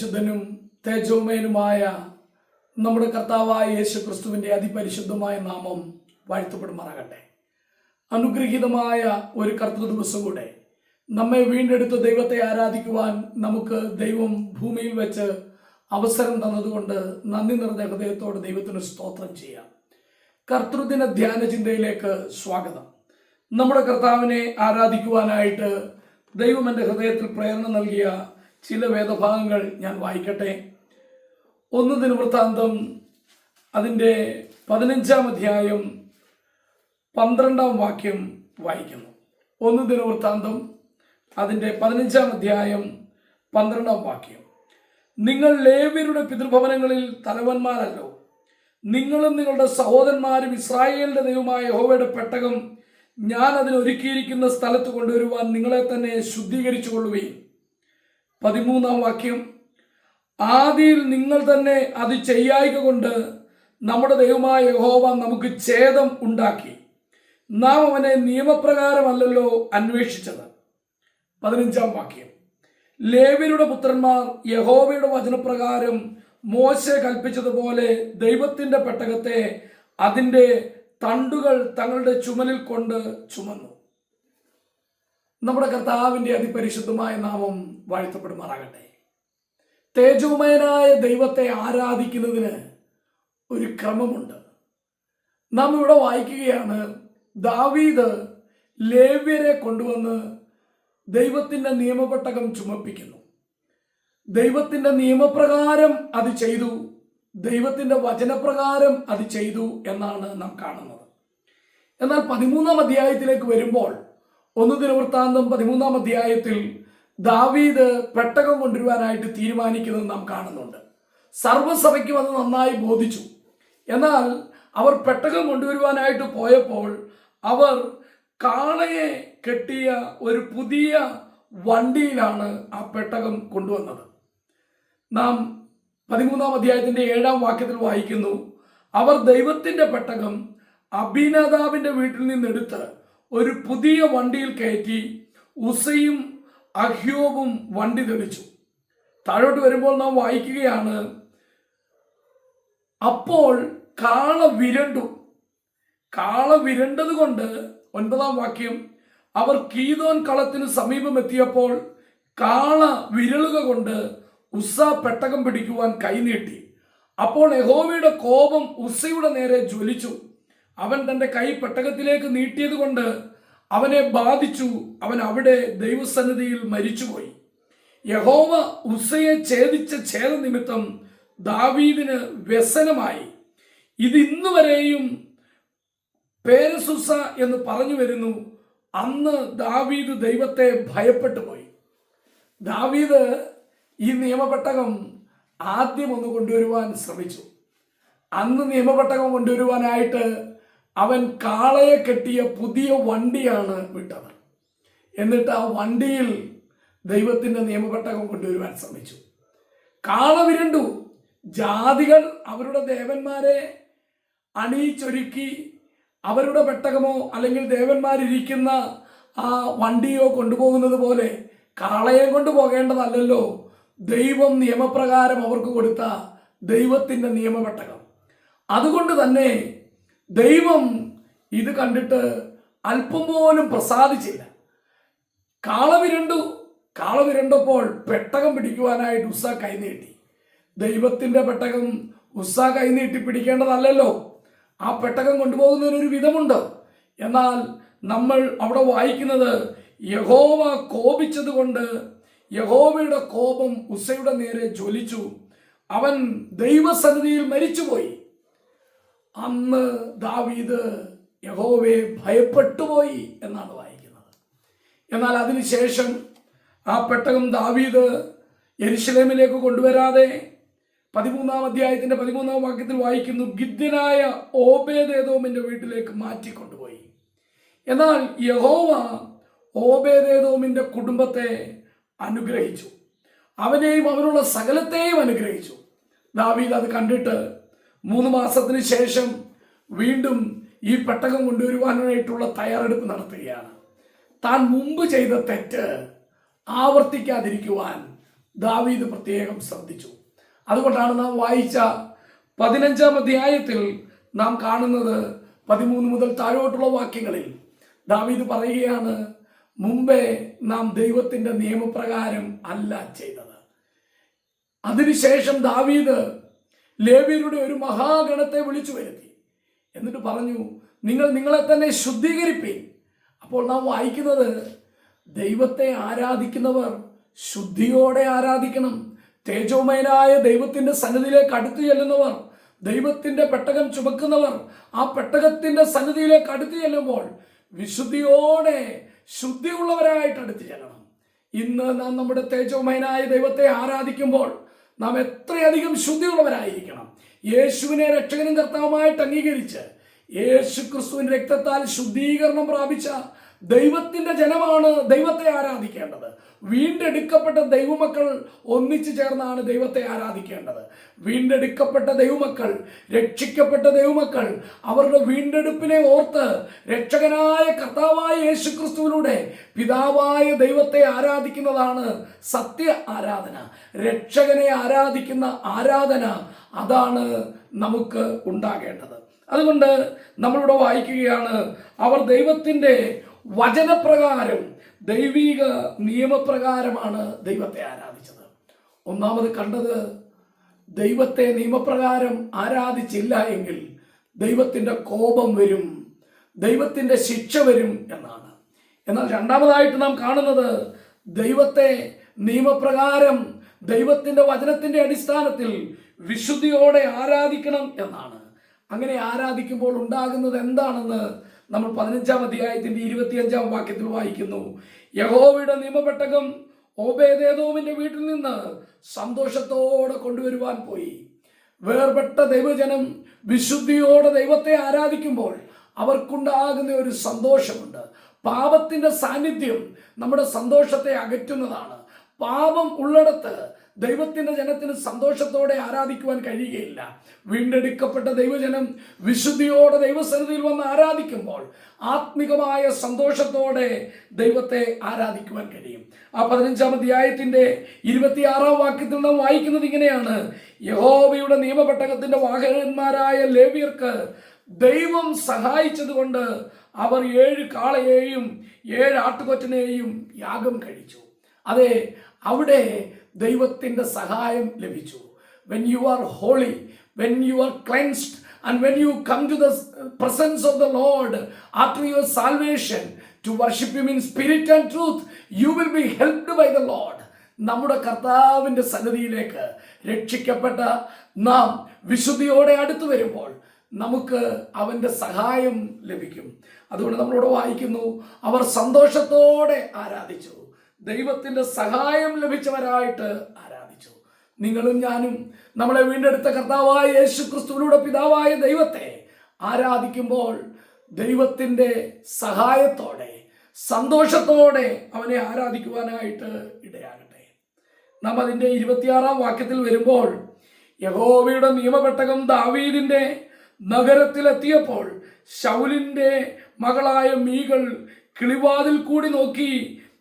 അതിപരിശുദ്ധനും തേജോമയനുമായ നമ്മുടെ കർത്താവായ യേശു ക്രിസ്തുവിന്റെ അതിപരിശുദ്ധമായ നാമം വാഴ്ത്തപ്പെടുമാറാകട്ടെ. അനുഗ്രഹീതമായ ഒരു കർത്തൃ ദിവസം കൂടെ നമ്മെ വീണ്ടെടുത്ത് ദൈവത്തെ ആരാധിക്കുവാൻ നമുക്ക് ദൈവം ഭൂമിയിൽ വെച്ച് അവസരം തന്നതുകൊണ്ട് നന്ദി നിറഞ്ഞ ഹൃദയത്തോട് ദൈവത്തിന് സ്തോത്രം ചെയ്യാം. കർത്തൃദിന ധ്യാന ചിന്തയിലേക്ക് സ്വാഗതം. നമ്മുടെ കർത്താവിനെ ആരാധിക്കുവാനായിട്ട് ദൈവം എന്റെ ഹൃദയത്തിൽ പ്രേരണ നൽകിയ ചില വേദഭാഗങ്ങൾ ഞാൻ വായിക്കട്ടെ. ഒന്ന് ദിനവൃത്താന്തം അതിന്റെ പതിനഞ്ചാം അധ്യായം പന്ത്രണ്ടാം വാക്യം വായിക്കുന്നു. ഒന്ന് ദിനവൃത്താന്തം അതിന്റെ പതിനഞ്ചാം അധ്യായം പന്ത്രണ്ടാം വാക്യം. നിങ്ങൾ ലേവ്യരുടെ പിതൃഭവനങ്ങളിൽ തലവന്മാരല്ലോ. നിങ്ങളും നിങ്ങളുടെ സഹോദരന്മാരും ഇസ്രായേലിന്റെ ദൈവമായ യഹോവയുടെ പെട്ടകം ഞാൻ അതിനൊരുക്കിയിരിക്കുന്ന സ്ഥലത്ത് കൊണ്ടുവരുവാൻ നിങ്ങളെ തന്നെ ശുദ്ധീകരിച്ചു കൊള്ളുകയും പതിമൂന്നാം വാക്യം ആദിയിൽ നിങ്ങൾ തന്നെ അത് ചെയ്യായിക കൊണ്ട് നമ്മുടെ ദൈവമായ യഹോവ നമുക്ക് ഛേദം ഉണ്ടാക്കി. നാം അവനെ നിയമപ്രകാരമല്ലല്ലോ അന്വേഷിച്ചത്. പതിനഞ്ചാം വാക്യം ലേവിയുടെ പുത്രന്മാർ യഹോവയുടെ വചനപ്രകാരം മോശ കൽപ്പിച്ചതുപോലെ ദൈവത്തിന്റെ പെട്ടകത്തെ അതിന്റെ തണ്ടുകൾ തങ്ങളുടെ ചുമലിൽ കൊണ്ട് ചുമന്നു. നമ്മുടെ കർത്താവിന്റെ അതിപരിശുദ്ധമായ നാമം വാഴ്ത്തപ്പെടുമാറാകട്ടെ. തേജോമയനായ ദൈവത്തെ ആരാധിക്കുന്നതിന് ഒരു ക്രമമുണ്ട്. നാം ഇവിടെ വായിക്കുകയാണ് ദാവീദ് ലേവ്യരെ കൊണ്ടുവന്ന് ദൈവത്തിന്റെ നിയമപെട്ടകം ചുമപ്പിക്കുന്നു. ദൈവത്തിന്റെ നിയമപ്രകാരം അത് ചെയ്തു ദൈവത്തിന്റെ വചനപ്രകാരം അത് ചെയ്തു എന്നാണ് നാം കാണുന്നത്. എന്നാൽ പതിമൂന്നാം അധ്യായത്തിലേക്ക് വരുമ്പോൾ ഒന്ന് ദിനവൃത്താന്തം പതിമൂന്നാം അധ്യായത്തിൽ ദാവീദ് പെട്ടകം കൊണ്ടുവരുവാനായിട്ട് തീരുമാനിക്കുന്നത് നാം കാണുന്നുണ്ട്. സർവസഭയ്ക്കും അത് നന്നായി ബോധിച്ചു. എന്നാൽ അവർ പെട്ടകം കൊണ്ടുവരുവാനായിട്ട് പോയപ്പോൾ അവർ കാളയെ കെട്ടിയ ഒരു പുതിയ വണ്ടിയിലാണ് ആ പെട്ടകം കൊണ്ടുവന്നത്. നാം പതിമൂന്നാം അധ്യായത്തിന്റെ ഏഴാം വാക്യത്തിൽ വായിക്കുന്നു അവർ ദൈവത്തിന്റെ പെട്ടകം അഭിനദാബിന്റെ വീട്ടിൽ നിന്നെടുത്ത് ഒരു പുതിയ വണ്ടിയിൽ കയറ്റി ഉസയും അഹ്യോബും വണ്ടി തെളിച്ചു. താഴോട്ട് വരുമ്പോൾ നാം വായിക്കുകയാണ് അപ്പോൾ കാള വിരണ്ടു. കാള വിരണ്ടത് കൊണ്ട് ഒൻപതാം വാക്യം അവർ കീതോൻ കളത്തിന് സമീപം എത്തിയപ്പോൾ കാള വിരളുക കൊണ്ട് ഉസ പെട്ടകം പിടിക്കുവാൻ കൈനീട്ടി അപ്പോൾ യഹോവയുടെ കോപം ഉസയുടെ നേരെ ജ്വലിച്ചു. അവൻ തന്റെ കൈ പെട്ടകത്തിലേക്ക് നീട്ടിയത് കൊണ്ട് അവനെ ബാധിച്ചു. അവൻ അവിടെ ദൈവസന്നിധിയിൽ മരിച്ചുപോയി. യഹോവ ഉസയെ ഛേദിച്ച ഛേദ നിമിത്തം ദാവീദിന് വ്യസനമായി. ഇത് പേരസുസ എന്ന് പറഞ്ഞു വരുന്നു. അന്ന് ദാവീദ് ദൈവത്തെ ഭയപ്പെട്ടു പോയി ദാവീദ് ഈ നിയമപെട്ടകം ആദ്യം ഒന്ന് കൊണ്ടുവരുവാൻ ശ്രമിച്ചു. അന്ന് നിയമപെട്ടകം കൊണ്ടുവരുവാനായിട്ട് അവൻ കാളയെ കെട്ടിയ പുതിയ വണ്ടിയാണ് വിട്ടത്. എന്നിട്ട് ആ വണ്ടിയിൽ ദൈവത്തിന്റെ നിയമപ്പെട്ടകം കൊണ്ടുവരുവാൻ ശ്രമിച്ചു. കാള വിരണ്ടു. ജാതികൾ അവരുടെ ദേവന്മാരെ അണിയിച്ചൊരുക്കി അവരുടെ പെട്ടകമോ അല്ലെങ്കിൽ ദേവന്മാരിരിക്കുന്ന ആ വണ്ടിയോ കൊണ്ടുപോകുന്നത് പോലെ കാളയെ കൊണ്ടുപോകേണ്ടതല്ലല്ലോ ദൈവം നിയമപ്രകാരം അവർക്ക് കൊടുത്ത ദൈവത്തിന്റെ നിയമപ്പെട്ടകം അതുകൊണ്ട് തന്നെ ദൈവം ഇത് കണ്ടിട്ട് അല്പം പോലും പ്രസാദിച്ചില്ല. കാളവിരണ്ടു കാളവിരണ്ടപ്പോൾ കാള വിരണ്ടപ്പോൾ പെട്ടകം പിടിക്കുവാനായിട്ട് ഉസ്സ കൈനീട്ടി ദൈവത്തിന്റെ പെട്ടകം ഉസ്സ കൈനീട്ടി പിടിക്കേണ്ടതല്ലല്ലോ. ആ പെട്ടകം കൊണ്ടുപോകുന്നതിനൊരു വിധമുണ്ട്. എന്നാൽ നമ്മൾ അവിടെ വായിക്കുന്നത് യഹോവ കോപിച്ചത് കൊണ്ട് യഹോവയുടെ കോപം ഉസയുടെ നേരെ ജ്വലിച്ചു. അവൻ ദൈവസന്നിധിയിൽ മരിച്ചുപോയി. അന്ന് ദാവീദ് യഹോവയെ ഭയപ്പെട്ടുപോയി എന്നാണ് വായിക്കുന്നത്. എന്നാൽ അതിനുശേഷം ആ പെട്ടകം ദാവീദ് യരിശലേമിലേക്ക് കൊണ്ടുവരാതെ പതിമൂന്നാം അധ്യായത്തിന്റെ പതിമൂന്നാം വാക്യത്തിൽ വായിക്കുന്നു ഗിദ്യനായ ഓബേദേദോമിന്റെ വീട്ടിലേക്ക് മാറ്റിക്കൊണ്ടുപോയി. എന്നാൽ യഹോവ ഓബേദേദോമിന്റെ കുടുംബത്തെ അനുഗ്രഹിച്ചു. അവനെയും അവനുള്ള സകലത്തെയും അനുഗ്രഹിച്ചു. ദാവീദ് അത് കണ്ടിട്ട് മൂന്ന് മാസത്തിന് ശേഷം വീണ്ടും ഈ പെട്ടകം കൊണ്ടുവരുവാനായിട്ടുള്ള തയ്യാറെടുപ്പ് നടത്തുകയാണ്. താൻ മുമ്പ് ചെയ്ത തെറ്റ് ആവർത്തിക്കാതിരിക്കുവാൻ ദാവീദ് പ്രത്യേകം ശ്രദ്ധിച്ചു. അതുകൊണ്ടാണ് നാം വായിച്ച പതിനഞ്ചാം അധ്യായത്തിൽ നാം കാണുന്നത് പതിമൂന്ന് മുതൽ താഴോട്ടുള്ള വാക്യങ്ങളിൽ ദാവീദ് പറയുകയാണ് മുമ്പേ നാം ദൈവത്തിന്റെ നിയമപ്രകാരം അല്ല ചെയ്തത്. അതിനുശേഷം ദാവീദ് ലേവ്യരുടെ ഒരു മഹാഗണത്തെ വിളിച്ചു വരുത്തി. എന്നിട്ട് പറഞ്ഞു നിങ്ങൾ നിങ്ങളെ തന്നെ ശുദ്ധീകരിപ്പീൻ. അപ്പോൾ നാം വായിക്കുന്നത് ദൈവത്തെ ആരാധിക്കുന്നവർ ശുദ്ധിയോടെ ആരാധിക്കണം. തേജോമയനായ ദൈവത്തിന്റെ സന്നിധിയിലേക്ക് അടുത്തു ചെല്ലുന്നവർ ദൈവത്തിന്റെ പെട്ടകം ചുമക്കുന്നവർ ആ പെട്ടകത്തിന്റെ സന്നിധിയിലേക്ക് അടുത്തു ചെല്ലുമ്പോൾ വിശുദ്ധിയോടെ ശുദ്ധിയുള്ളവരായിട്ട് അടുത്തു ചെല്ലണം. ഇന്ന് നാം നമ്മുടെ തേജോമയനായ ദൈവത്തെ ആരാധിക്കുമ്പോൾ നാം എത്രയധികം ശുദ്ധിയുള്ളവരായിരിക്കണം. യേശുവിനെ രക്ഷകനും കർത്താവുമായിട്ട് അംഗീകരിച്ച് യേശു ക്രിസ്തുവിന്റെ രക്തത്താൽ ശുദ്ധീകരണം പ്രാപിച്ച ദൈവത്തിന്റെ ജനമാണ് ദൈവത്തെ ആരാധിക്കേണ്ടത്. വീണ്ടെടുക്കപ്പെട്ട ദൈവമക്കൾ ഒന്നിച്ചു ചേർന്നാണ് ദൈവത്തെ ആരാധിക്കേണ്ടത്. വീണ്ടെടുക്കപ്പെട്ട ദൈവമക്കൾ രക്ഷിക്കപ്പെട്ട ദൈവമക്കൾ അവരുടെ വീണ്ടെടുപ്പിനെ ഓർത്ത് രക്ഷകനായ കർത്താവായ യേശുക്രിസ്തുവിലൂടെ പിതാവായ ദൈവത്തെ ആരാധിക്കുന്നതാണ് സത്യ ആരാധന. രക്ഷകനെ ആരാധിക്കുന്ന ആരാധന അതാണ് നമുക്ക് ഉണ്ടാകേണ്ടത്. അതുകൊണ്ട് നമ്മളിവിടെ വായിക്കുകയാണ് അവർ ദൈവത്തിന്റെ വചനപ്രകാരം ദൈവിക നിയമപ്രകാരമാണ് ദൈവത്തെ ആരാധിച്ചത്. ഒന്നാമത് കണ്ടത് ദൈവത്തെ നിയമപ്രകാരം ആരാധിച്ചില്ല എങ്കിൽ ദൈവത്തിന്റെ കോപം വരും ദൈവത്തിന്റെ ശിക്ഷ വരും എന്നാണ്. എന്നാൽ രണ്ടാമതായിട്ട് നാം കാണുന്നത് ദൈവത്തെ നിയമപ്രകാരം ദൈവത്തിന്റെ വചനത്തിന്റെ അടിസ്ഥാനത്തിൽ വിശുദ്ധിയോടെ ആരാധിക്കണം എന്നാണ്. അങ്ങനെ ആരാധിക്കുമ്പോൾ ഉണ്ടാകുന്നത് എന്താണെന്ന് നമ്മൾ പതിനഞ്ചാം അധ്യായത്തിന്റെ ഇരുപത്തിയഞ്ചാം വാക്യത്തിൽ വായിക്കുന്നു. യഹോവയുടെ നിയമപ്പെട്ടകം ഓബേദേദോമിന്റെ വീട്ടിൽ നിന്ന് സന്തോഷത്തോടെ കൊണ്ടുവരുവാൻ പോയി. വേർപെട്ട ദൈവജനം വിശുദ്ധിയോടെ ദൈവത്തെ ആരാധിക്കുമ്പോൾ അവർക്കുണ്ടാകുന്ന ഒരു സന്തോഷമുണ്ട്. പാപത്തിന്റെ സാന്നിധ്യം നമ്മുടെ സന്തോഷത്തെ അകറ്റുന്നതാണ്. പാപം ഉള്ളിടത്ത് ദൈവത്തിന്റെ ജനത്തിന് സന്തോഷത്തോടെ ആരാധിക്കുവാൻ കഴിയുകയില്ല. വീണ്ടെടുക്കപ്പെട്ട ദൈവജനം വിശുദ്ധിയോടെ ദൈവസന്നിധിയിൽ വന്ന് ആരാധിക്കുമ്പോൾ ആത്മികമായ സന്തോഷത്തോടെ ദൈവത്തെ ആരാധിക്കുവാൻ കഴിയും. ആ പതിനഞ്ചാം അധ്യായത്തിന്റെ ഇരുപത്തിയാറാം വാക്യത്തിൽ നാം വായിക്കുന്നത് ഇങ്ങനെയാണ്. യഹോവയുടെ നിയമപെട്ടകത്തിന്റെ വാഹകന്മാരായ ലേവ്യർക്ക് ദൈവം സഹായിച്ചതുകൊണ്ട് അവർ ഏഴ് കാളയെയും ഏഴ് ആട്ടുകൊറ്റനെയും യാഗം കഴിച്ചു. അതെ അവിടെ ദൈവത്തിന്റെ സഹായം ലഭിച്ചു. When you are holy when you are cleansed and when you come to the presence of the Lord after your salvation to worship you mean spirit and truth you will be helped by the Lord നമ്മുടെ കർത്താവിന്റെ സന്നിധിയിലേക്ക് രക്ഷിക്കപ്പെട്ട നാം വിശുദ്ധിയോടെ അടുത്തു വരുമ്പോൾ നമുക്ക് അവന്റെ സഹായം ലഭിക്കും. അതുകൊണ്ട് നമ്മളോട് വായിക്കുന്നു അവർ സന്തോഷത്തോടെ ആരാധിച്ചു. ദൈവത്തിന്റെ സഹായം ലഭിച്ചവരായിട്ട് ആരാധിച്ചു. നിങ്ങളും ഞാനും നമ്മളെ വീണ്ടെടുത്ത കർത്താവായ യേശു ക്രിസ്തുവിലൂടെ പിതാവായ ദൈവത്തെ ആരാധിക്കുമ്പോൾ ദൈവത്തിന്റെ സഹായത്തോടെ സന്തോഷത്തോടെ അവനെ ആരാധിക്കുവാനായിട്ട് ഇടയാകട്ടെ. നാം അതിന്റെ ഇരുപത്തിയാറാം വാക്യത്തിൽ വരുമ്പോൾ യഹോവയുടെ നിയമപെട്ടകം ദാവീദിന്റെ നഗരത്തിലെത്തിയപ്പോൾ ശൗലിന്റെ മകളായ മീകൾ കിളിവാതിൽ കൂടി നോക്കി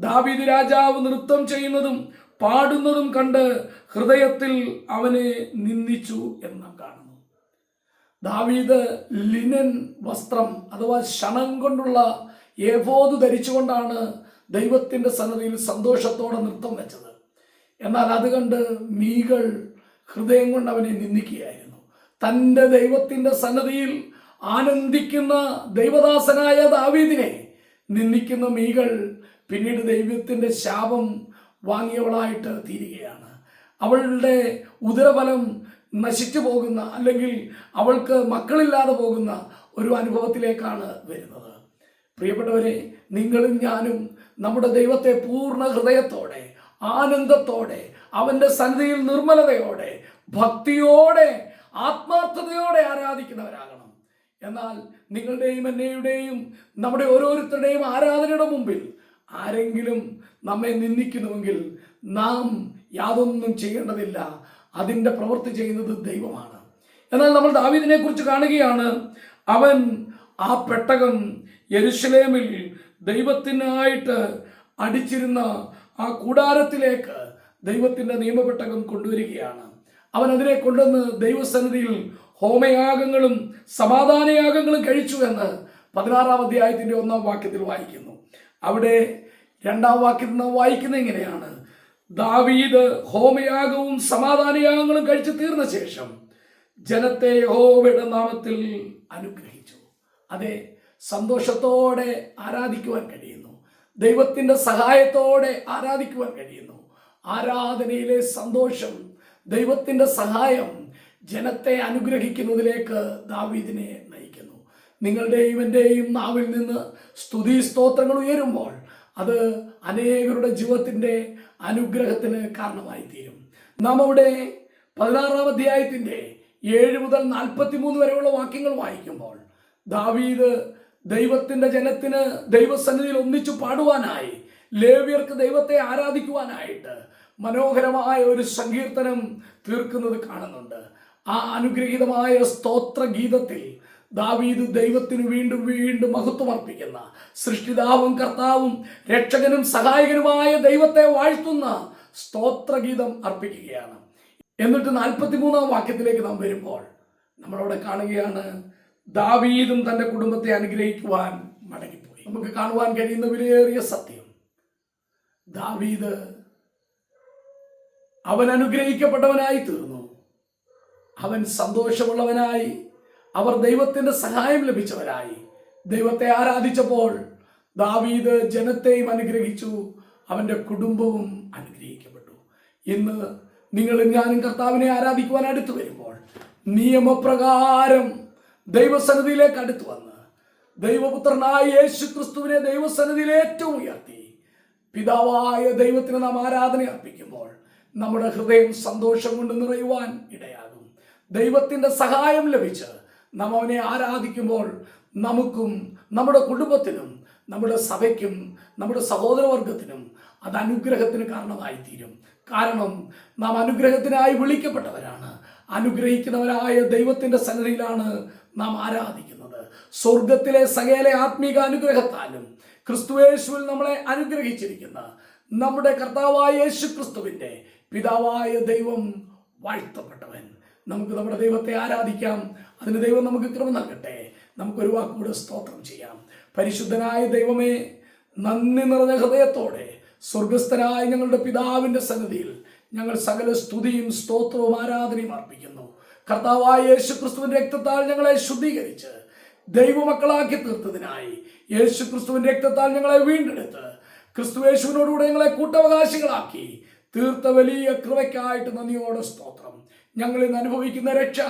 ദാവീദ് രാജാവ് നൃത്തം ചെയ്യുന്നതും പാടുന്നതും കണ്ട് ഹൃദയത്തിൽ അവനെ നിന്ദിച്ചു എന്ന് കാണുന്നു. ദാവീദ് ലിനൻ വസ്ത്രം അഥവാ ശണം കൊണ്ടുള്ള ഏഫോത് ധരിച്ചുകൊണ്ടാണ് ദൈവത്തിന്റെ സന്നദ്ധിയിൽ സന്തോഷത്തോടെ നൃത്തം വെച്ചത്. എന്നാൽ അത് കണ്ട് മീകൾ ഹൃദയം കൊണ്ട് അവനെ നിന്ദിക്കുകയായിരുന്നു. തന്റെ ദൈവത്തിന്റെ സന്നദ്ധിയിൽ ആനന്ദിക്കുന്ന ദൈവദാസനായ ദാവീദിനെ നിന്ദിക്കുന്ന മീകൾ പിന്നീട് ദൈവത്തിന്റെ ശാപം വാങ്ങിയവളായിട്ട് തീരുകയാണ്. അവളുടെ ഉദരബലം നശിച്ചു പോകുന്ന അല്ലെങ്കിൽ അവൾക്ക് മക്കളില്ലാതെ പോകുന്ന ഒരു അനുഭവത്തിലേക്കാണ് വരുന്നത്. പ്രിയപ്പെട്ടവരെ നിങ്ങളും ഞാനും നമ്മുടെ ദൈവത്തെ പൂർണ ഹൃദയത്തോടെ ആനന്ദത്തോടെ അവന്റെ സന്നിധിയിൽ നിർമ്മലതയോടെ ഭക്തിയോടെ ആത്മാർത്ഥതയോടെ ആരാധിക്കുന്നവരാകണം. എന്നാൽ നിങ്ങളുടെയും എന്നെയുടെയും നമ്മുടെ ഓരോരുത്തരുടെയും ആരാധനയുടെ മുമ്പിൽ ആരെങ്കിലും നമ്മെ നിന്ദിക്കുന്നുവെങ്കിൽ നാം യാതൊന്നും ചെയ്യേണ്ടതില്ല. അതിന്റെ പ്രവൃത്തി ചെയ്യുന്നത് ദൈവമാണ്. എന്നാൽ നമ്മൾ ദാവീദിനെ കുറിച്ച് കാണുകയാണ്. അവൻ ആ പെട്ടകം യെരുഷലേമിൽ ദൈവത്തിനായിട്ട് അടിച്ചിരുന്ന ആ കൂടാരത്തിലേക്ക് ദൈവത്തിന്റെ നിയമപെട്ടകം കൊണ്ടുവരികയാണ്. അവൻ അതിനെ കൊണ്ടുവന്ന് ദൈവസന്നിധിയിൽ ഹോമയാഗങ്ങളും സമാധാനയാഗങ്ങളും കഴിച്ചു എന്ന് പതിനാറാം അധ്യായത്തിന്റെ ഒന്നാം വാക്യത്തിൽ വായിക്കുന്നു. അവിടെ രണ്ടാം വാക്യത്തിൽ നാം വായിക്കുന്നത് എങ്ങനെയാണ്? ദാവീദ് ഹോമയാഗവും സമാധാനയാഗങ്ങളും കഴിച്ചു തീർന്ന ശേഷം ജനത്തെ യഹോവയുടെ നാമത്തിൽ അനുഗ്രഹിച്ചു. അതെ സന്തോഷത്തോടെ ആരാധിക്കുവാൻ കഴിയുന്നു. ദൈവത്തിന്റെ സഹായത്തോടെ ആരാധിക്കുവാൻ കഴിയുന്നു. ആരാധനയിലെ സന്തോഷം ദൈവത്തിന്റെ സഹായം ജനത്തെ അനുഗ്രഹിക്കുന്നതിലേക്ക് ദാവീദിനെ നയിക്കുന്നു. നിങ്ങളുടെയും എന്റെയും നാവിൽ നിന്ന് സ്തുതി സ്തോത്രങ്ങൾ ഉയരുമ്പോൾ അത് അനേകരുടെ ജീവിതത്തിന്റെ അനുഗ്രഹത്തിന് കാരണമായി തീരും നാം അവിടെ പതിനാറാം അധ്യായത്തിന്റെ ഏഴ് മുതൽ നാൽപ്പത്തി മൂന്ന് വരെയുള്ള വാക്യങ്ങൾ വായിക്കുമ്പോൾ ദാവീദ് ദൈവത്തിന്റെ ജനത്തിന് ദൈവസന്നിധിയിൽ ഒന്നിച്ചു പാടുവാനായി ലേവ്യർക്ക് ദൈവത്തെ ആരാധിക്കുവാനായിട്ട് മനോഹരമായ ഒരു സങ്കീർത്തനം തീർക്കുന്നത് കാണുന്നുണ്ട്. ആ അനുഗ്രഹീതമായ സ്തോത്രഗീതത്തിൽ ദാവീദ് ദൈവത്തിന് വീണ്ടും വീണ്ടും മഹത്വം അർപ്പിക്കുന്ന സൃഷ്ടിതാവും കർത്താവും രക്ഷകനും സഹായകനുമായ ദൈവത്തെ വാഴ്ത്തുന്ന സ്തോത്രഗീതം അർപ്പിക്കുകയാണ്. എന്നിട്ട് നാൽപ്പത്തിമൂന്നാം വാക്യത്തിലേക്ക് നാം വരുമ്പോൾ നമ്മളവിടെ കാണുകയാണ് ദാവീദും തന്റെ കുടുംബത്തെ അനുഗ്രഹിക്കുവാൻ മടങ്ങിപ്പോയി. നമുക്ക് കാണുവാൻ കഴിയുന്ന വിലയേറിയ സത്യം ദാവീദ് അവൻ അനുഗ്രഹിക്കപ്പെട്ടവനായി തീർന്നു. അവൻ സന്തോഷമുള്ളവനായി. അവർ ദൈവത്തിന്റെ സഹായം ലഭിച്ചവരായി. ദൈവത്തെ ആരാധിച്ചപ്പോൾ ദാവീദ് ജനത്തെയും അനുഗ്രഹിച്ചു അവന്റെ കുടുംബവും അനുഗ്രഹിക്കപ്പെട്ടു. ഇന്ന് നിങ്ങളും ഞാനും കർത്താവിനെ ആരാധിക്കുവാൻ അടുത്തു വരുമ്പോൾ നിയമപ്രകാരം ദൈവസന്നിധിയിലേക്ക് അടുത്തു വന്ന് ദൈവപുത്രനായ യേശു ക്രിസ്തുവിനെ ദൈവസന്നിധിയിൽ ഏറ്റവും ഉയർത്തി പിതാവായ ദൈവത്തിന് നാം ആരാധന അർപ്പിക്കുമ്പോൾ നമ്മുടെ ഹൃദയം സന്തോഷം കൊണ്ട് നിറയുവാൻ ഇടയാകും ദൈവത്തിന്റെ സഹായം ലഭിച്ച് നാം അവനെ ആരാധിക്കുമ്പോൾ നമുക്കും നമ്മുടെ കുടുംബത്തിനും നമ്മുടെ സഭയ്ക്കും നമ്മുടെ സഹോദരവർഗത്തിനും അത് അനുഗ്രഹത്തിന് കാരണമായി തീരും കാരണം നാം അനുഗ്രഹത്തിനായി വിളിക്കപ്പെട്ടവരാണ്. അനുഗ്രഹിക്കുന്നവരായ ദൈവത്തിന്റെ സന്നിധിയിലാണ് നാം ആരാധിക്കുന്നത്. സ്വർഗത്തിലെ സകല ആത്മീക അനുഗ്രഹത്താലും ക്രിസ്തുവേശുവിൽ നമ്മളെ അനുഗ്രഹിച്ചിരിക്കുന്ന നമ്മുടെ കർത്താവായ യേശു ക്രിസ്തുവിന്റെ പിതാവായ ദൈവം വാഴ്ത്തപ്പെട്ടവൻ. നമുക്ക് നമ്മുടെ ദൈവത്തെ ആരാധിക്കാം. അതിന് ദൈവം നമുക്ക് കൃപ നൽകട്ടെ. നമുക്കൊരു വാക്കുകൂടെ സ്തോത്രം ചെയ്യാം. പരിശുദ്ധനായ ദൈവമേ നന്ദി നിറഞ്ഞ ഹൃദയത്തോടെ സ്വർഗസ്ഥനായ ഞങ്ങളുടെ പിതാവിന്റെ സന്നിധിയിൽ ഞങ്ങൾ സകല സ്തുതിയും സ്തോത്രവും ആരാധനയും അർപ്പിക്കുന്നു. കർത്താവായ യേശു ക്രിസ്തുവിന്റെ രക്തത്താൽ ഞങ്ങളെ ശുദ്ധീകരിച്ച് ദൈവമക്കളാക്കി തീർത്തതിനായി യേശു ക്രിസ്തുവിന്റെ രക്തത്താൽ ഞങ്ങളെ വീണ്ടെടുത്ത് ക്രിസ്തു യേശുവിനോടുകൂടെ ഞങ്ങളെ കൂട്ടവകാശികളാക്കി തീർത്ത വലിയ കൃപയ്ക്കായിട്ട് നന്ദിയോടെ സ്തോത്രം. ഞങ്ങൾ ഇന്ന് അനുഭവിക്കുന്ന രക്ഷ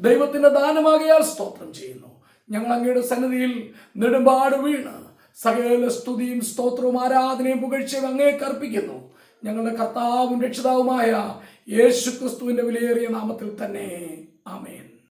ദൈവത്തിന്റെ ദാനമാകയാൽ സ്തോത്രം ചെയ്യുന്നു. ഞങ്ങൾ അങ്ങയുടെ സന്നിധിയിൽ നെടുമ്പാട് വീണ് സകല സ്തുതിയും സ്തോത്രവും ആരാധനയും പുകഴ്ചയും അങ്ങേ കർപ്പിക്കുന്നു ഞങ്ങളുടെ കർത്താവും രക്ഷിതാവുമായ യേശു ക്രിസ്തുവിന്റെ വിലയേറിയ നാമത്തിൽ തന്നെ. ആമേൻ.